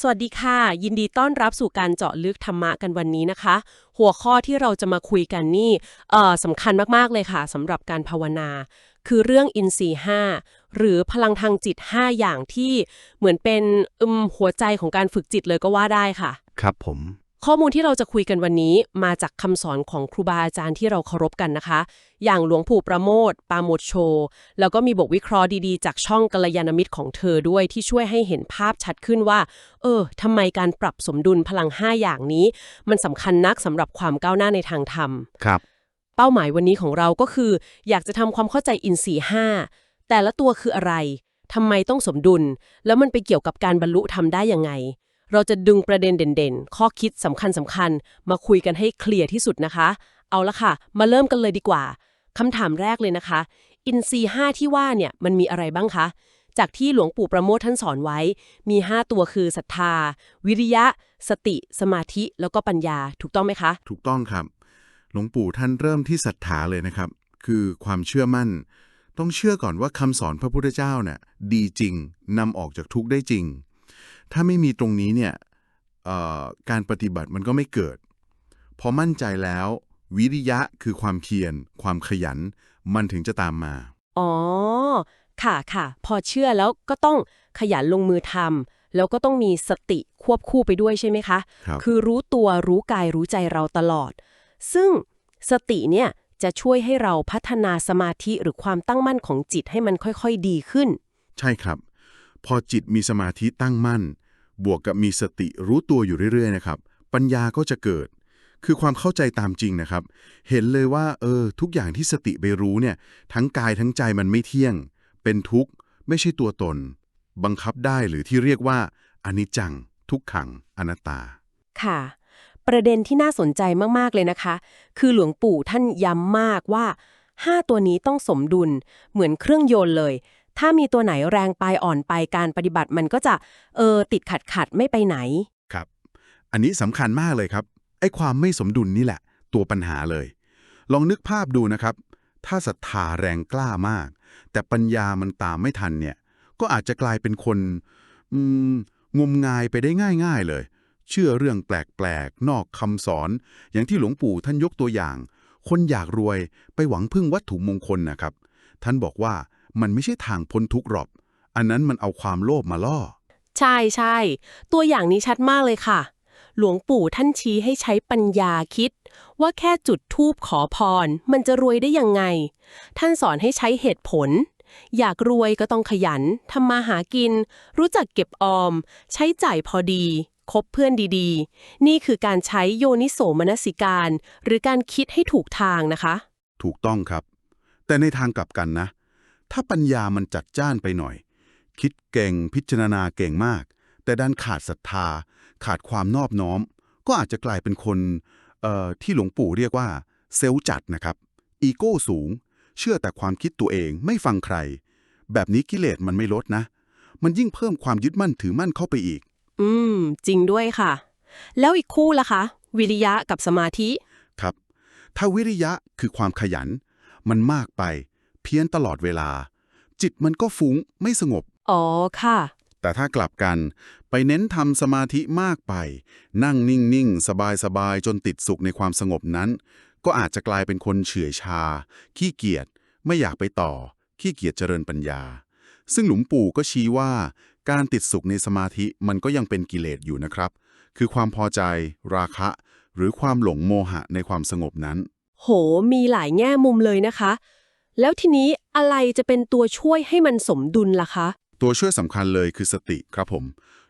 สวัสดีค่ะ ยินดีต้อนรับสู่การเจาะลึกธรรมะกันวันนี้นะคะ หัวข้อที่เราจะมาคุยกันนี่เอ่อสำคัญมาก ๆ เลยค่ะสำหรับการภาวนา คือเรื่องอินทรีย์5หรือพลังทางจิต 5 อย่างที่เหมือนเป็นอืมหัวใจของการฝึกจิตเลยก็ว่าได้ค่ะ ครับผม ข้อมูลที่เราจะคุยกันวันนี้มาจากคำสอนของครูบาอาจารย์ที่เราเคารพกันนะคะ อย่างหลวงปู่ประโมทปราโมทโช แล้วก็มีบทวิเคราะห์ดีๆ จากช่องกัลยาณมิตรของเธอด้วยที่ช่วยให้เห็นภาพชัดขึ้นว่า เออทำไมการปรับสมดุลพลัง 5 อย่างนี้ มันสำคัญนักสำหรับความก้าวหน้าในทางธรรม ครับ เป้าหมายวันนี้ของเราก็คือ อยากจะทำความเข้าใจอินทรีย์5แต่ละตัวคืออะไรทำไมต้องสมดุล แล้วมันไปเกี่ยวกับการบรรลุทำได้ยังไง เราจะดึงประเด็นเด่นๆ ข้อคิดสำคัญสำคัญๆมาคุยกันให้เคลียร์ที่สุดนะคะ เอาละค่ะ มาเริ่มกันเลยดีกว่าคำถามแรกเลยนะคะ อินทรีย์5ที่ว่าเนี่ยมันมีอะไรบ้างคะ จากที่หลวงปู่ประโมทท่านสอนไว้ มี 5 ตัวคือศรัทธา วิริยะ สติ สมาธิ แล้วก็ปัญญา ถูกต้องไหมคะ ถูกต้องครับ หลวงปู่ท่านเริ่มที่ศรัทธาเลยนะครับ คือความเชื่อมั่น ต้องเชื่อก่อนว่าคำสอนพระพุทธเจ้าเนี่ยดีจริงนำออกจากทุกข์ได้จริง ถ้าไม่มีตรงนี้เนี่ยเอ่อการปฏิบัติมันก็ไม่เกิด พอมั่นใจแล้ว วิริยะคือความเพียรความขยัน มันถึงจะตามมา อ๋อ ค่ะค่ะ พอเชื่อแล้วก็ต้องขยันลงมือทำแล้วก็ต้องมีสติควบคู่ไปด้วยใช่ไหมคะครับคือรู้ตัวรู้กายรู้ใจเราตลอด ซึ่งสติเนี่ยจะช่วยให้เราพัฒนาสมาธิหรือความตั้งมั่นของจิตให้มันค่อยๆดีขึ้น ใช่ครับ พอจิตมีสมาธิตั้งมั่น บวกกับมีสติรู้ตัวอยู่เรื่อยๆนะครับ ปัญญาก็จะเกิด คือความเข้าใจตามจริงนะครับ เห็นเลยว่า เออ ทุกอย่างที่สติไปรู้เนี่ย ทั้งกายทั้งใจมันไม่เที่ยง เป็นทุกข์ ไม่ใช่ตัวตน บังคับได้หรือที่เรียกว่าอนิจจัง ทุกขัง อนัตตา ค่ะ ประเด็นที่น่าสนใจมากๆเลยนะคะ คือหลวงปู่ท่านย้ำมากว่า 5 ตัวนี้ต้องสมดุล เหมือนเครื่องยนต์เลย ถ้ามีตัวไหนแรงไปอ่อนไปการปฏิบัติมันก็จะเออติดขัดขัดไม่ไปไหน ครับ อันนี้สำคัญมากเลยครับไอ้ความไม่สมดุลนี่แหละ ตัวปัญหาเลย ลองนึกภาพดูนะครับ ถ้าศรัทธาแรงกล้ามาก แต่ปัญญามันตามไม่ทันเนี่ย ก็อาจจะกลายเป็นคนอืมงมงายไปได้ง่าย ๆเลย เชื่อเรื่องแปลกๆ นอกคำสอน อย่างที่หลวงปู่ท่านยกตัวอย่าง คนอยากรวยไปหวังพึ่งวัตถุมงคลนะครับ ท่านบอกว่า มันไม่ใช่ทางพ้นทุกข์หรอก อันนั้นมันเอาความโลภมาล่อ ใช่ใช่ ตัวอย่างนี้ชัดมากเลยค่ะ หลวงปู่ท่านชี้ให้ใช้ปัญญาคิด ว่าแค่จุดทูบขอพร มันจะรวยได้ยังไง ท่านสอนให้ใช้เหตุผล อยากรวยก็ต้องขยันทำมาหากิน รู้จักเก็บออม ใช้จ่ายพอดีคบเพื่อนดีๆ นี่คือการใช้โยนิโสมนสิการ หรือการคิดให้ถูกทางนะคะ ถูกต้องครับ แต่ในทางกลับกันนะ ถ้าปัญญามันจัดจ้านไปหน่อย คิดเก่งพิจารณาเก่งมาก แต่ด้านขาดศรัทธา ขาดความนอบน้อม ก็อาจจะกลายเป็นคนเอ่อที่หลวงปู่เรียกว่า เซลล์จัดนะครับ อีโก้สูง เชื่อแต่ความคิดตัวเองไม่ฟังใคร แบบนี้กิเลสมันไม่ลดนะ มันยิ่งเพิ่มความยึดมั่นถือมั่นเข้าไปอีก อืม จริงด้วยค่ะ แล้วอีกคู่ล่ะคะ วิริยะกับสมาธิครับ ถ้าวิริยะคือความขยัน มันมากไป เพี้ยนตลอดเวลา จิตมันก็ฟุ้งไม่สงบ อ๋อค่ะ แต่ถ้ากลับกันไปเน้นทำสมาธิมากไป นั่งนิ่งๆ สบายๆ จนติดสุขในความสงบนั้น ก็อาจจะกลายเป็นคนเฉื่อยชา ขี้เกียจไม่อยากไปต่อ ขี้เกียจเจริญปัญญา ซึ่งหลวงปู่ก็ชี้ว่า การติดสุขในสมาธิมันก็ยังเป็นกิเลสอยู่นะครับ คือความพอใจ ราคะ หรือความหลงโมหะในความสงบนั้น โห มีหลายแง่มุมเลยนะคะ แล้วทีนี้อะไรจะเป็นตัวช่วยให้มันสมดุลล่ะคะ ตัวช่วยสำคัญเลยคือสติครับผม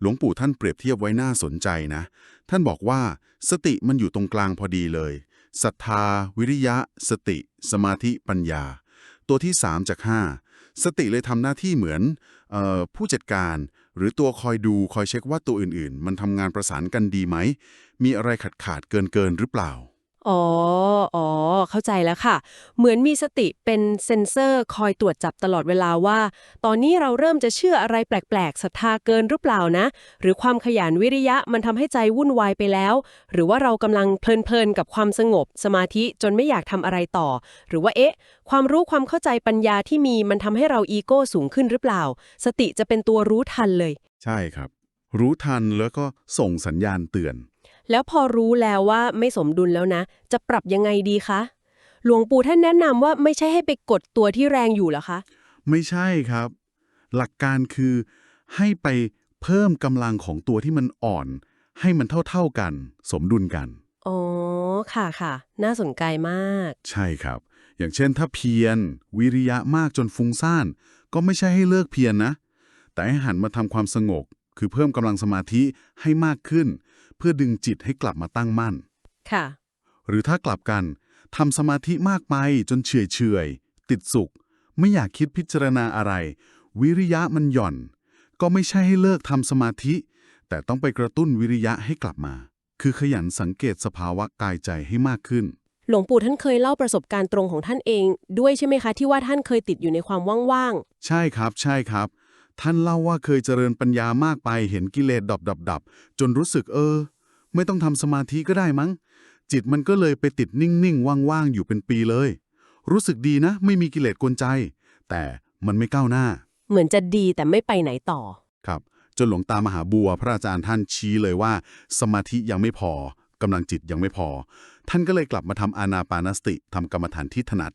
หลวงปู่ท่านเปรียบเทียบไว้น่าสนใจนะ ท่านบอกว่าสติมันอยู่ตรงกลางพอดีเลยศรัทธา วิริยะ สติ สมาธิปัญญา ตัวที่ 3 จาก 5 สติเลยทำหน้าที่เหมือนออผู้จัดการ หรือตัวคอยดูคอยเช็คว่าตัวอื่นๆ มันทำงานประสานกันดีไหม มีอะไรขาดขาดเกินเกินๆหรือเปล่า อ๋อ อ๋อ เข้าใจแล้วค่ะ เหมือนมีสติเป็นเซ็นเซอร์คอยตรวจจับตลอดเวลาว่า ตอนนี้เราเริ่มจะเชื่ออะไรแปลกๆศรัทธาเกินหรือเปล่านะ หรือความขยันวิริยะมันทำให้ใจวุ่นวายไปแล้ว หรือว่าเรากำลังเพลินๆกับความสงบ สมาธิจนไม่อยากทำอะไรต่อ หรือว่าเอ๊ะ ความรู้ความเข้าใจปัญญาที่มีมันทำให้เราอีโก้สูงขึ้นหรือเปล่า สติจะเป็นตัวรู้ทันเลย ใช่ครับ รู้ทันแล้วก็ส่งสัญญาณเตือน แล้วพอรู้แล้วว่าไม่สมดุลแล้วนะ จะปรับยังไงดีคะ หลวงปู่ท่านแนะนำว่าไม่ใช่ให้ไปกดตัวที่แรงอยู่เหรอคะ ไม่ใช่ครับ หลักการคือให้ไปเพิ่มกำลังของตัวที่มันอ่อน ให้มันเท่าๆกัน สมดุลกัน อ๋อ ค่ะค่ะ น่าสนใจมาก ใช่ครับ อย่างเช่นถ้าเพียรวิริยะมากจนฟุ้งซ่าน ก็ไม่ใช่ให้เลิกเพียรนะแต่ให้หันมาทำความสงบคือเพิ่มกำลังสมาธิให้มากขึ้น เพื่อดึงจิตให้กลับมาตั้งมั่น ค่ะ หรือถ้ากลับกันทำสมาธิมากไปจนเฉื่อยเฉอยๆติดสุข ไม่อยากคิดพิจารณาอะไร วิริยะมันหย่อน ก็ไม่ใช่ให้เลิกทำสมาธิ แต่ต้องไปกระตุ้นวิริยะให้กลับมา คือขยันสังเกตสภาวะกายใจให้มากขึ้น หลวงปู่ท่านเคยเล่าประสบการณ์ตรงของท่านเอง ด้วยใช่ไหมคะที่ว่าท่านเคยติดอยู่ในความว่างใช่ครับ ใช่ครับ ท่านเล่าว่าเคยเจริญปัญญามากไปเห็นกิเลสดับดับดับจนรู้สึกเออ ไม่ต้องทำสมาธิก็ได้มั้ง จิตมันก็เลยไปติดนิ่งๆว่างๆอยู่เป็นปีเลย รู้สึกดีนะ ไม่มีกิเลสกวนใจ แต่มันไม่ก้าวหน้าๆเหมือนจะดีแต่ไม่ไปไหนต่อครับจนหลวงตามหาบัวพระอาจารย์ท่านชี้เลยว่า สมาธิยังไม่พอกำลังจิตยังไม่พอ ท่านก็เลยกลับมาทำอานาปานสติทำกรรมฐานที่ถนัด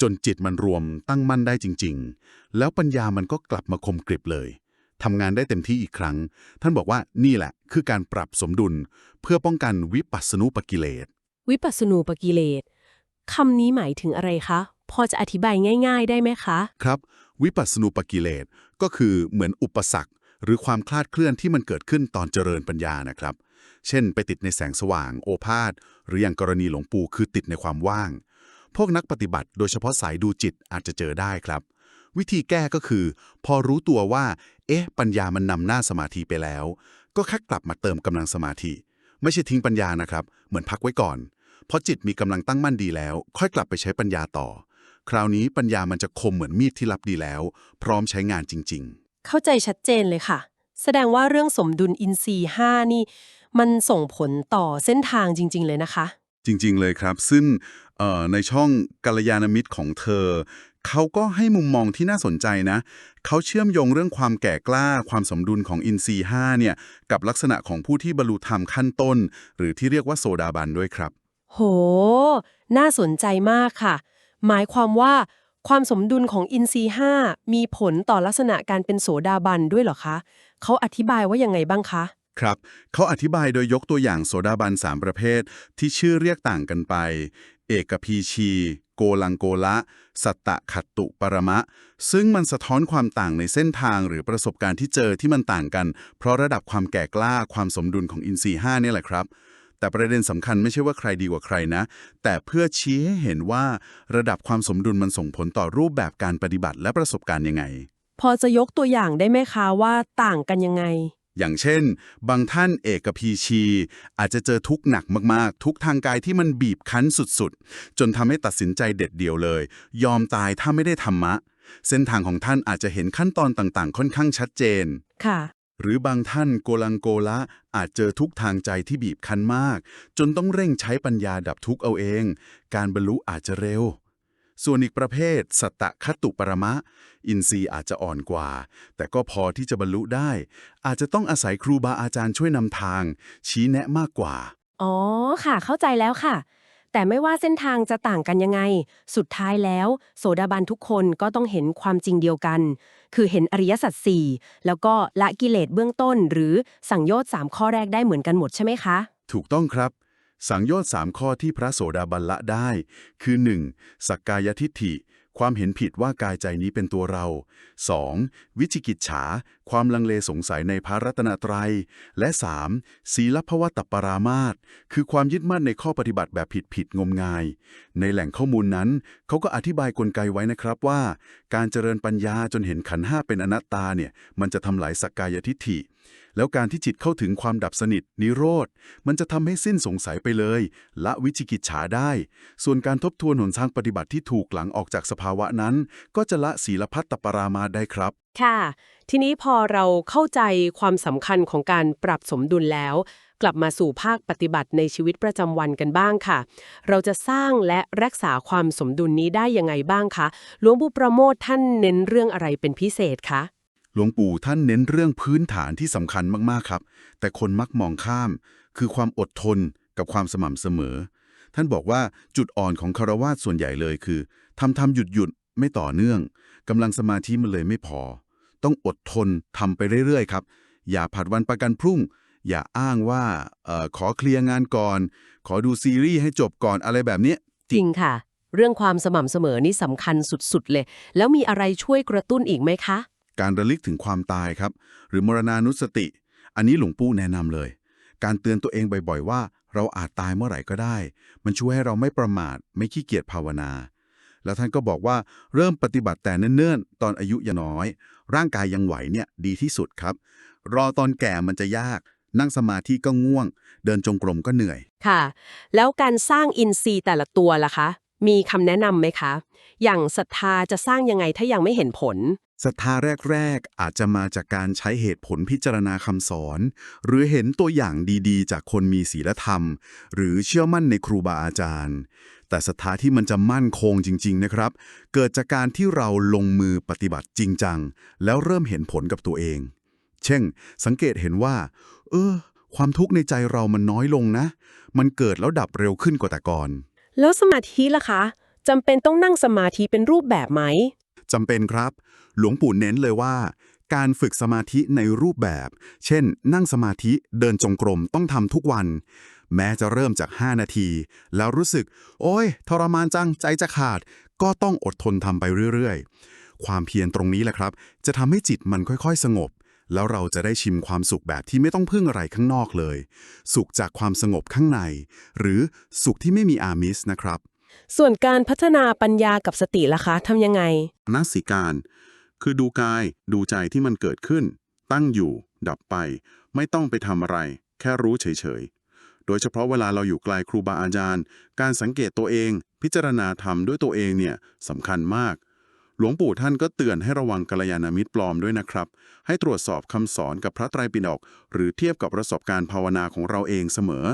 จนจิตมันรวมตั้งมั่นได้จริง ๆ แล้วปัญญามันก็กลับมาคมกริบเลยทำงานได้เต็มที่อีกครั้ง ท่านบอกว่านี่แหละ คือการปรับสมดุล เพื่อป้องกันวิปัสสนุปกิเลส วิปัสสนูปกิเลสคำนี้หมายถึงอะไรคะ พอจะอธิบายง่าย ๆ ได้ไหมคะ ครับ วิปัสสนุปกิเลสก็คือเหมือนอุปสรรค หรือความคลาดเคลื่อนที่มันเกิดขึ้นตอนเจริญปัญญานะครับ เช่น ไปติดในแสงสว่าง โอภาษหรืออย่างกรณีหลวงปู่คือติดในความว่าง พวกนักปฏิบัติโดยเฉพาะสายดูจิตอาจจะเจอได้ครับ วิธีแก้ก็คือ พอรู้ตัวว่า เอ๊ะ ปัญญามันนำหน้าสมาธิไปแล้ว ก็แค่กลับมาเติมกำลังสมาธิ ไม่ใช่ทิ้งปัญญานะครับ เหมือนพักไว้ก่อน เพราะจิตมีกำลังตั้งมั่นดีแล้ว ค่อยกลับไปใช้ปัญญาต่อ คราวนี้ปัญญามันจะคมเหมือนมีดที่รับดีแล้ว พร้อมใช้งานจริงเข้าใจชัดเจนเลยค่ะ แสดงว่าเรื่องสมดุลอินทรีย์5นี่ มันส่งผลต่อเส้นทางจริง ๆ เลยนะคะๆจริง ๆ เลยครับ ซึ่งเอ่อ ในช่องกัลยาณมิตรของเธอ เขาก็ให้มุมมองที่น่าสนใจนะ เขาเชื่อมโยงเรื่องความแก่กล้า ความสมดุลของอินทรีย์5เนี่ยกับลักษณะของผู้ที่บรรลุธรรมขั้นต้น หรือที่เรียกว่าโซดาบันด้วยครับ โห น่าสนใจมากค่ะ หมายความว่าความสมดุลของอินทรีย์5มีผลต่อลักษณะการเป็นโสดาบันด้วยเหรอคะ เขาอธิบายว่ายังไงบ้างคะครับเขาอธิบายโดยยกตัวอย่างโซดาบัน 3 ประเภทที่ชื่อเรียกต่างกันไป เอกพีชี โกลังโกละ สัตตะขัตตุปรมะ ซึ่งมันสะท้อนความต่างในเส้นทางหรือประสบการณ์ที่เจอที่มันต่างกัน เพราะระดับความแก่กล้าความสมดุลของอินทรีย์5นี่แหละครับ แต่ประเด็นสำคัญไม่ใช่ว่าใครดีกว่าใครนะ แต่เพื่อชี้ให้เห็นว่าระดับความสมดุลมันส่งผลต่อรูปแบบการปฏิบัติและประสบการณ์ยังไง พอจะยกตัวอย่างได้ไหมคะว่าต่างกันยังไง อย่างเช่น บางท่านเอกพีชี อาจจะเจอทุกข์หนักมากๆ ทุกข์ทางกายที่มันบีบคั้นสุดๆ จนทำให้ตัดสินใจเด็ดเดี่ยวเลย ยอมตายถ้าไม่ได้ธรรมะ เส้นทางของท่านอาจจะเห็นขั้นตอนต่างๆ ค่อนข้างชัดเจน ค่ะ หรือบางท่านโกลังโกละอาจเจอทุกข์ทางใจที่บีบคั้นมาก จนต้องเร่งใช้ปัญญาดับทุกข์เอาเอง การบรรลุอาจจะเร็ว ส่วนอีกประเภท สัตตะคตุปรมะ อินทรีย์อาจจะอ่อนกว่า แต่ก็พอที่จะบรรลุได้ อาจจะต้องอาศัยครูบาอาจารย์ช่วยนำทาง ชี้แนะมากกว่า อ๋อค่ะ เข้าใจแล้วค่ะ แต่ไม่ว่าเส้นทางจะต่างกันยังไง สุดท้ายแล้ว โสดาบันทุกคนก็ต้องเห็นความจริงเดียวกัน คือเห็นอริยสัจสี่แล้วก็ละกิเลสเบื้องต้น หรือสังโยชน์สามข้อแรกได้เหมือนกันหมดใช่ไหมคะ ถูกต้องครับ สังโยชน์สามข้อที่พระโสดาบันละได้ คือ 1. สักกายทิฏฐิ ความเห็นผิดว่ากายใจนี้เป็นตัวเรา 2. วิจิกิจฉาความลังเลสงสัยในพระรัตนตรัย และ 3. ศีลภวตปรามาตคือความยึดมั่นในข้อปฏิบัติแบบผิดๆงมงาย ในแหล่งข้อมูลนั้น เขาก็อธิบายกลไกไว้นะครับว่า การเจริญปัญญาจนเห็นขันห้าเป็นอนัตตาเนี่ยมันจะทำลายสักกายทิฏฐิ แล้วการที่จิตเข้าถึงความดับสนิท นิโรธ มันจะทำให้สิ้นสงสัยไปเลย ละวิจิกิจฉาได้ ส่วนการทบทวนหนทางปฏิบัติที่ถูกหลังออกจากสภาวะนั้น ก็จะละศีลพัตตปรามาได้ครับ ค่ะ ทีนี้พอเราเข้าใจความสำคัญของการปรับสมดุลแล้ว กลับมาสู่ภาคปฏิบัติในชีวิตประจำวันกันบ้างค่ะ เราจะสร้างและรักษาความสมดุลนี้ได้ยังไงบ้างคะหลวงปู่ประโมทท่านเน้นเรื่องอะไรเป็นพิเศษคะหลวงปู่ท่านเน้นเรื่องพื้นฐานที่สำคัญมากๆครับ แต่คนมักมองข้าม คือความอดทนกับความสม่ำเสมอ ท่านบอกว่าจุดอ่อนของคารวาสส่วนใหญ่เลยคือทำทำหยุดหยุดไม่ต่อเนื่อง กำลังสมาธิมันเลยไม่พอ ต้องอดทนทำไปเรื่อยๆครับ อย่าผัดวันประกันพรุ่ง อย่าอ้างว่าเออขอเคลียร์งานก่อน ขอดูซีรีส์ให้จบก่อนอะไรแบบเนี้ยจริงค่ะ เรื่องความสม่ำเสมอนี่สำคัญสุดๆเลย แล้วมีอะไรช่วยกระตุ้นอีกไหมคะ การระลึกถึงความตายครับ หรือมรณานุสติ อันนี้หลวงปู่แนะนำเลย การเตือนตัวเองบ่อยๆว่า เราอาจตายเมื่อไหร่ก็ได้ มันช่วยให้เราไม่ประมาทไม่ขี้เกียจภาวนา แล้วท่านก็บอกว่าเริ่มปฏิบัติแต่เนิ่นๆ ตอนอายุยังน้อย ร่างกายยังไหวเนี่ยดีที่สุดครับ รอตอนแก่มันจะยาก นั่งสมาธิก็ง่วง เดินจงกรมก็เหนื่อย ค่ะ แล้วการสร้างอินทรีย์แต่ละตัวล่ะคะ มีคำแนะนำไหมคะ อย่างศรัทธาจะสร้างยังไงถ้ายังไม่เห็นผลศรัทธาแรก ๆ อาจจะมาจากการใช้เหตุผลพิจารณาคำสอน หรือเห็นตัวอย่างดีๆ จากคนมีศีลธรรม หรือเชื่อมั่นในครูบาอาจารย์ แต่ศรัทธาที่มันจะมั่นคงจริง ๆ นะครับ เกิดจากการที่เราลงมือปฏิบัติจริงจัง แล้วเริ่มเห็นผลกับตัวเอง เช่น สังเกตเห็นว่า เออ ความทุกข์ในใจเรามันน้อยลงนะ มันเกิดแล้วดับเร็วขึ้นกว่าแต่ก่อน แล้วสมาธิล่ะคะจำเป็นต้องนั่งสมาธิเป็นรูปแบบไหมจำเป็นครับ หลวงปู่เน้นเลยว่า การฝึกสมาธิในรูปแบบ เช่น นั่งสมาธิเดินจงกรมต้องทำทุกวัน แม้จะเริ่มจาก 5 นาที แล้วรู้สึก โอ้ยทรมานจังใจจะขาด ก็ต้องอดทนทำไปเรื่อยๆ ความเพียรตรงนี้แหละครับ จะทำให้จิตมันค่อยๆ สงบ แล้วเราจะได้ชิมความสุขแบบที่ไม่ต้องพึ่งอะไรข้างนอกเลย สุขจากความสงบข้างใน หรือสุขที่ไม่มีอามิสนะครับ ส่วนการพัฒนาปัญญากับสติล่ะคะทำยังไง นัสิการ คือดูกาย ดูใจที่มันเกิดขึ้น ตั้งอยู่ ดับไป ไม่ต้องไปทำอะไร แค่รู้เฉยๆ โดยเฉพาะเวลาเราอยู่ไกลครูบาอาจารย์ การสังเกตตัวเอง พิจารณาธรรมด้วยตัวเองเนี่ยสำคัญมาก หลวงปู่ท่านก็เตือนให้ระวังกัลยาณมิตรปลอมด้วยนะครับ ให้ตรวจสอบคำสอนกับพระไตรปิฎกหรือเทียบกับประสบการณ์ภาวนาของเราเองเสมอ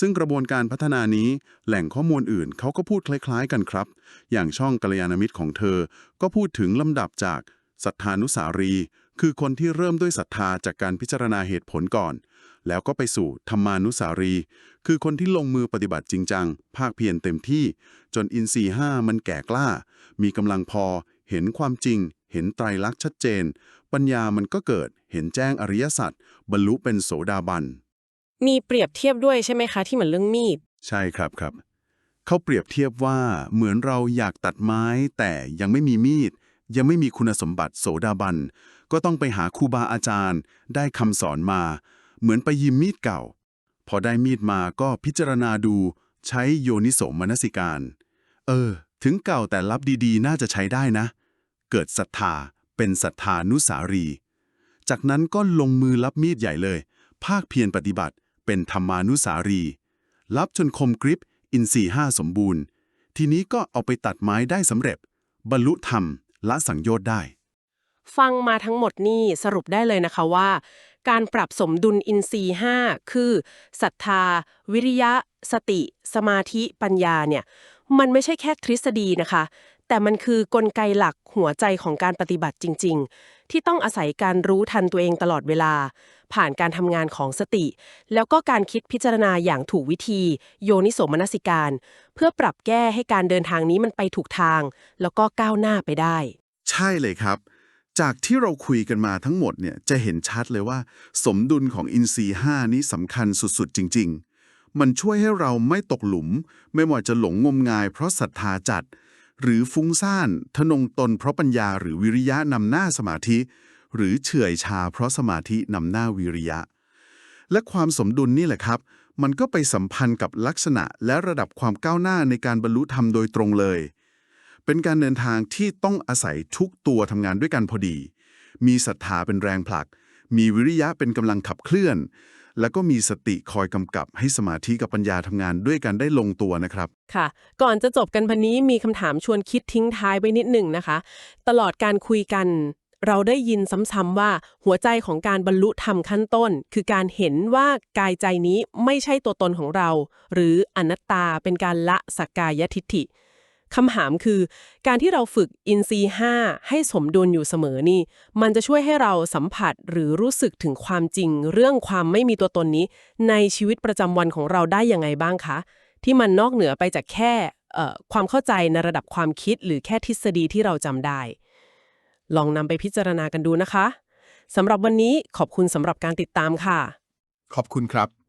ซึ่งกระบวนการพัฒนานี้ แหล่งข้อมูลอื่นเขาก็พูดคล้าย ๆ กันครับ อย่างช่องกัลยาณมิตรของเธอ ก็พูดถึงลำดับจาก ศรัทธานุสารี คือคนที่เริ่มด้วยศรัทธาจากการพิจารณาเหตุผลก่อน แล้วก็ไปสู่ธรรมานุสารี คือคนที่ลงมือปฏิบัติจริงจัง ภาคเพียรเต็มที่ จนอินทรีย์ห้ามันแก่กล้า มีกำลังพอ เห็นความจริง เห็นไตรลักษณ์ชัดเจน ปัญญามันก็เกิด เห็นแจ้งอริยสัจ บรรลุเป็นโสดาบัน มีเปรียบเทียบด้วยใช่ไหมคะที่เหมือนเรื่องมีด ใช่ครับครับ เขาเปรียบเทียบว่าเหมือนเราอยากตัดไม้แต่ยังไม่มีมีด ยังไม่มีคุณสมบัติโสดาบัน ก็ต้องไปหาครูบาอาจารย์ ได้คำสอนมา เหมือนไปยืมมีดเก่า พอได้มีดมาก็พิจารณาดูใช้โยนิโสมนสิการ เออ ถึงเก่าแต่ลับดีๆ น่าจะใช้ได้นะ เกิดศรัทธาเป็นศรัทธานุสารี จากนั้นก็ลงมือรับมีดใหญ่เลย ภาคเพียรปฏิบัติเป็นธรรมานุสารี รับจนคมกริบอินทรีห้าสมบูรณ์ ทีนี้ก็เอาไปตัดไม้ได้สำเร็จ บรรลุธรรม ละสังโยชน์ได้ ฟังมาทั้งหมดนี่สรุปได้เลยนะคะว่า การปรับสมดุลอินทรีย์5คือศรัทธา วิริยะ สติ สมาธิปัญญาเนี่ย มันไม่ใช่แค่ทฤษฎีนะคะ แต่มันคือกลไกหลักหัวใจของการปฏิบัติจริง ๆ ที่ต้องอาศัยการรู้ทันตัวเองตลอดเวลา ผ่านการทำงานของสติ แล้วก็การคิดพิจารณาอย่างถูกวิธี โยนิโสมนสิการ เพื่อปรับแก้ให้การเดินทางนี้มันไปถูกทาง แล้วก็ก้าวหน้าไปได้ ใช่เลยครับ จากที่เราคุยกันมาทั้งหมดเนี่ยจะเห็นชัดเลยว่า สมดุลของอินทรีย์5นี้สำคัญสุดๆ จริง ๆ มันช่วยให้เราไม่ตกหลุม ไม่ว่าจะหลงงมงาย เพราะศรัทธาจัด หรือฟุ้งซ่านทะนงตนเพราะปัญญาหรือวิริยะนำหน้าสมาธิ หรือเฉื่อยชาเพราะสมาธินำหน้าวิริยะ และความสมดุลนี่แหละครับ มันก็ไปสัมพันธ์กับลักษณะและระดับความก้าวหน้าในการบรรลุธรรมโดยตรงเลย เป็นการเดินทางที่ต้องอาศัยทุกตัวทำงานด้วยกันพอดี มีศรัทธาเป็นแรงผลัก มีวิริยะเป็นกำลังขับเคลื่อน แล้วก็มีสติคอยกำกับให้สมาธิกับปัญญาทำงานด้วยกันได้ลงตัวนะครับ ค่ะ ก่อนจะจบกันพันนี้มีคำถามชวนคิดทิ้งท้ายไว้นิดหนึ่งนะคะ ตลอดการคุยกัน เราได้ยินซ้ำๆว่าหัวใจของการบรรลุธรรมขั้นต้น คือการเห็นว่ากายใจนี้ไม่ใช่ตัวตนของเรา หรืออนัตตาเป็นการละสักกายทิฏฐิคำถามคือ การที่เราฝึกอินทรีย์5ให้สมดุลอยู่เสมอนี่ มันจะช่วยให้เราสัมผัสหรือรู้สึกถึงความจริง เรื่องความไม่มีตัวตนนี้ ในชีวิตประจำวันของเราได้ยังไงบ้างคะ ที่มันนอกเหนือไปจากแค่ความเข้าใจในระดับความคิดหรือแค่ทฤษฎีที่เราจำได้ ลองนำไปพิจารณากันดูนะคะสำหรับวันนี้ขอบคุณสำหรับการติดตามค่ะ ขอบคุณครับ